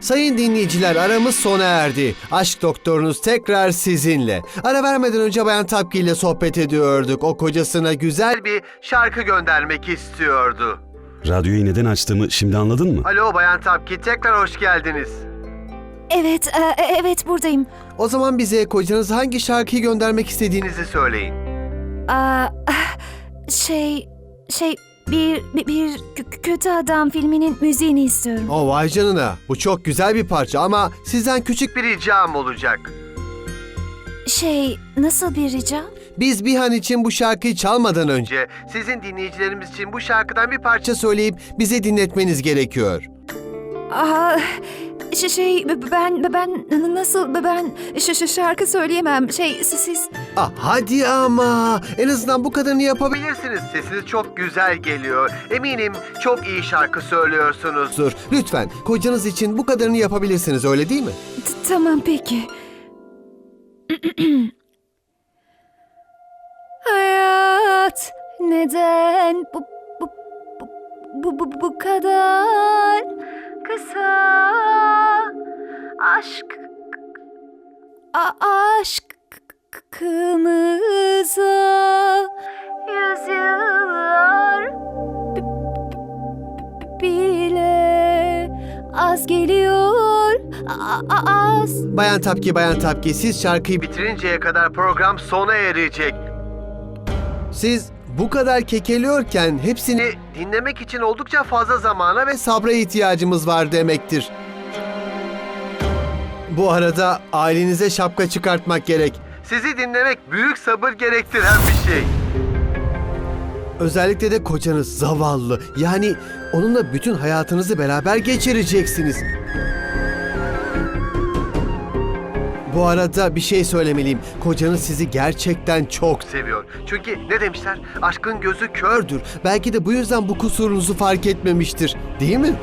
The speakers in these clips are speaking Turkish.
Sayın dinleyiciler aramız sona erdi. Aşk doktorunuz tekrar sizinle. Ara vermeden önce Bayan Tapki ile sohbet ediyorduk. O kocasına güzel bir şarkı göndermek istiyordu. Radyoyu neden açtığımı şimdi anladın mı? Alo Bayan Tapki tekrar hoş geldiniz. Evet, e, evet buradayım. O zaman bize kocanız hangi şarkıyı göndermek istediğinizi söyleyin. Aa, ah, şey, şey bir bir, bir kö- kötü adam filminin müziğini istiyorum. O vay canına. Bu çok güzel bir parça ama sizden küçük bir ricam olacak. Şey, nasıl bir rica? Biz Bihan için bu şarkıyı çalmadan önce sizin dinleyicilerimiz için bu şarkıdan bir parça söyleyip bize dinletmeniz gerekiyor. Aa, şey, şey ben ben nasıl ben ş- şarkı söyleyemem. Şey siz Ah hadi ama en azından bu kadarını yapabilirsiniz. Sesiniz çok güzel geliyor. Eminim çok iyi şarkı söylüyorsunuzdur. Lütfen kocanız için bu kadarını yapabilirsiniz öyle değil mi? T- tamam peki. Hayat neden bu bu bu bu, bu, bu kadar kısa aşk a, aşkımıza yüzyıllar b- b- bile az geliyor a- az Bayan Tapki, Bayan Tapki siz şarkıyı bitirinceye kadar program sona erecek. Siz bu kadar kekeliyorken hepsini dinlemek için oldukça fazla zamana ve sabra ihtiyacımız var demektir. Bu arada ailenize şapka çıkartmak gerek. Sizi dinlemek büyük sabır gerektiren bir şey. Özellikle de kocanız zavallı. Yani onunla bütün hayatınızı beraber geçireceksiniz. Bu arada bir şey söylemeliyim. Kocanız sizi gerçekten çok seviyor. Çünkü ne demişler? Aşkın gözü kördür. Belki de bu yüzden bu kusurunuzu fark etmemiştir. Değil mi?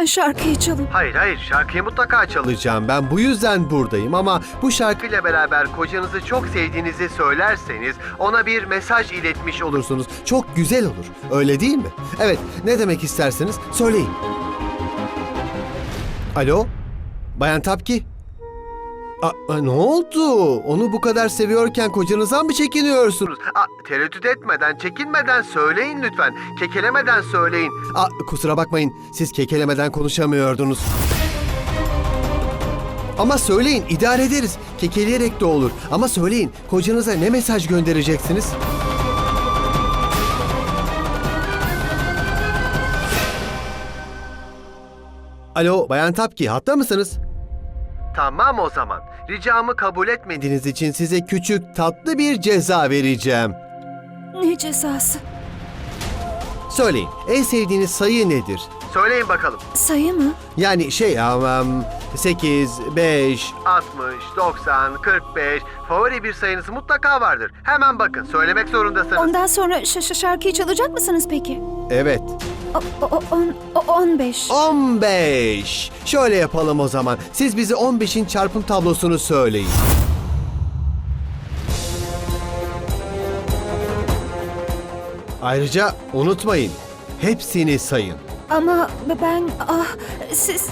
Lütfen şarkıyı çalın Hayır hayır şarkıyı mutlaka çalacağım. Ben bu yüzden buradayım ama bu şarkıyla beraber kocanızı çok sevdiğinizi söylerseniz ona bir mesaj iletmiş olursunuz. Çok güzel olur. Öyle değil mi? Evet ne demek isterseniz söyleyin. Alo? Bayan Tapki? Aa, ne oldu? Onu bu kadar seviyorken kocanızdan mı çekiniyorsunuz? Aa, tereddüt etmeden, çekinmeden söyleyin lütfen. Kekelemeden söyleyin. Aa, kusura bakmayın, siz kekelemeden konuşamıyordunuz. Ama söyleyin, idare ederiz. Kekeleyerek de olur. Ama söyleyin, kocanıza ne mesaj göndereceksiniz? Alo, Bayan Tapki, hatta mısınız? Tamam o zaman. Ricamı kabul etmediğiniz için size küçük tatlı bir ceza vereceğim. ne cezası Söyleyin, en sevdiğiniz sayı nedir? Söyleyin bakalım. sayı mı Yani şey, um, 8, 5, 60, 90, 45, favori bir sayınız mutlaka vardır. Hemen bakın, söylemek zorundasınız. ondan sonra ş- ş- şarkıyı çalacak mısınız peki Evet. O, o, on, o, 15 15. Şöyle yapalım o zaman. Siz bize 15'in çarpım tablosunu söyleyin. Ayrıca unutmayın. Hepsini sayın. Ama ben ah siz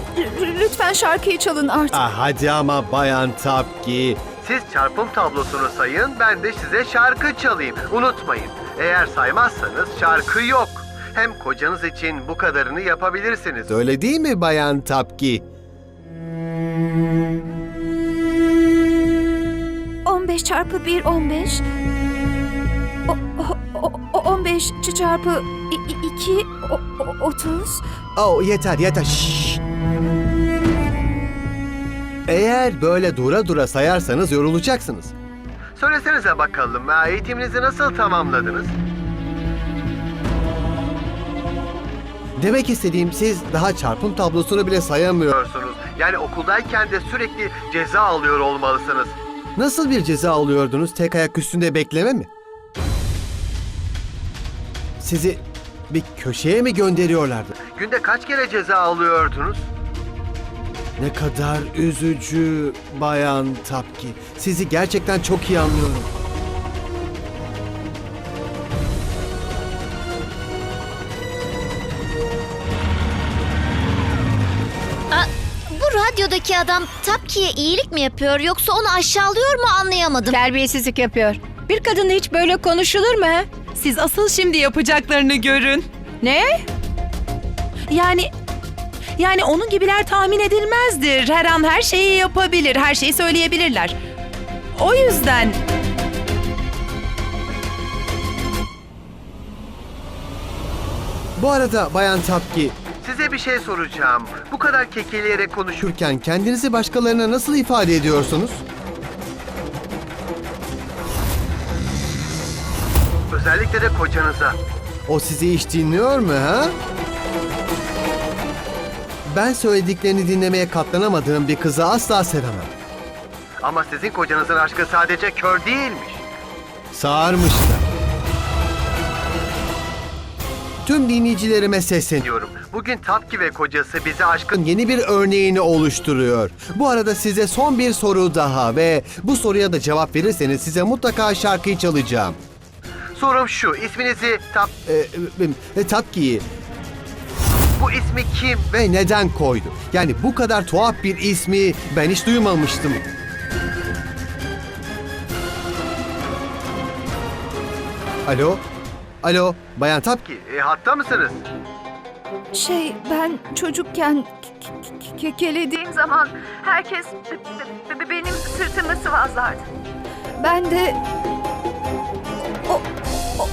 lütfen şarkıyı çalın artık. Ah hadi ama Bayan Tapki. Siz çarpım tablosunu sayın, ben de size şarkı çalayım. Unutmayın, eğer saymazsanız şarkı yok. Hem kocanız için bu kadarını yapabilirsiniz. Öyle değil mi Bayan Tapki? 15 çarpı 1 15. O, o, o, o 15 ç- çarpı 2 30. Oh yeter yeter. Şşş. Eğer böyle dura dura sayarsanız yorulacaksınız. Söylesenize bakalım, eğitiminizi nasıl tamamladınız? Demek istediğim siz daha çarpım tablosunu bile sayamıyorsunuz. Yani okuldayken de sürekli ceza alıyor olmalısınız. Nasıl bir ceza alıyordunuz? Tek ayak üstünde bekleme mi? Sizi bir köşeye mi gönderiyorlardı? Günde kaç kere ceza alıyordunuz? Ne kadar üzücü Bayan Tapki. Sizi gerçekten çok iyi anlıyorum. Videodaki adam Tapki'ye iyilik mi yapıyor yoksa onu aşağılıyor mu anlayamadım. Terbiyesizlik yapıyor. Bir kadınla hiç böyle konuşulur mu? Siz asıl şimdi yapacaklarını görün. Ne? Yani yani onun gibiler tahmin edilmezdir. Her an her şeyi yapabilir, her şeyi söyleyebilirler. O yüzden Bu arada Bayan Tapki, size bir şey soracağım. Bu kadar kekeleyerek konuşurken kendinizi başkalarına nasıl ifade ediyorsunuz? Özellikle de kocanıza. O sizi hiç dinliyor mu ha? Ben söylediklerini dinlemeye katlanamadığım bir kızı asla sevemem. Ama sizin kocanızın aşkı sadece kör değilmiş. Sağırmış da. Tüm dinleyicilerime sesleniyorum. Bugün Tapki ve kocası bize aşkın yeni bir örneğini oluşturuyor. Bu arada size son bir soru daha ve bu soruya da cevap verirseniz size mutlaka şarkıyı çalacağım. Sorum şu, isminizi Tap... E, e, Tapki'yi... Bu ismi kim ve neden koydu? Yani bu kadar tuhaf bir ismi ben hiç duymamıştım. Alo? Alo, Bayan Tapki, e, hatta mısınız? Şey ben çocukken ke- ke- kekelediğim zaman herkes be- be- benim sırtımı sıvazlardı. Ben de o, o,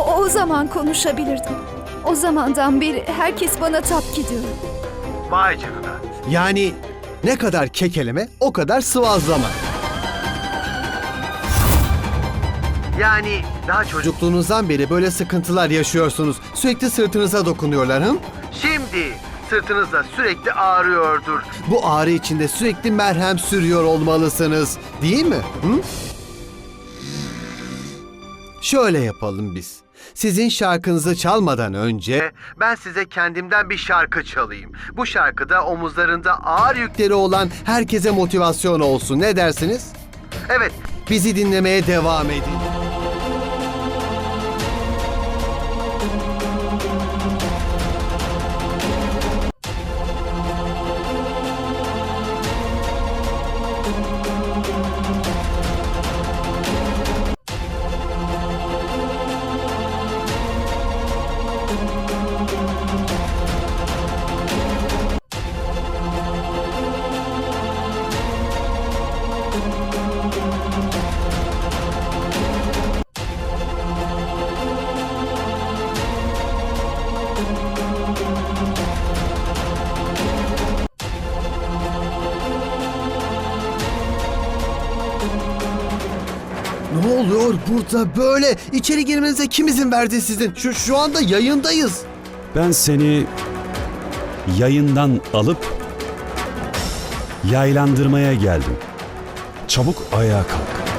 o, o zaman konuşabilirdim. O zamandan beri herkes bana tapki diyor. Vay canına. Yani ne kadar kekeleme o kadar sıvazlama. Yani daha çocukluğunuzdan beri böyle sıkıntılar yaşıyorsunuz. Sürekli sırtınıza dokunuyorlar hı? Şimdi sırtınızda sürekli ağrıyordur. Bu ağrı içinde sürekli merhem sürüyor olmalısınız. Değil mi? Hı? Şöyle yapalım biz. Sizin şarkınızı çalmadan önce ben size kendimden bir şarkı çalayım. Bu şarkıda omuzlarında ağır yükleri olan herkese motivasyon olsun. Ne dersiniz? Evet, bizi dinlemeye devam edin. Ne oluyor burada böyle? İçeri girmenize kim izin verdi sizin? Şu, şu anda yayındayız. Ben seni yayından alıp yaylandırmaya geldim. Çabuk ayağa kalk.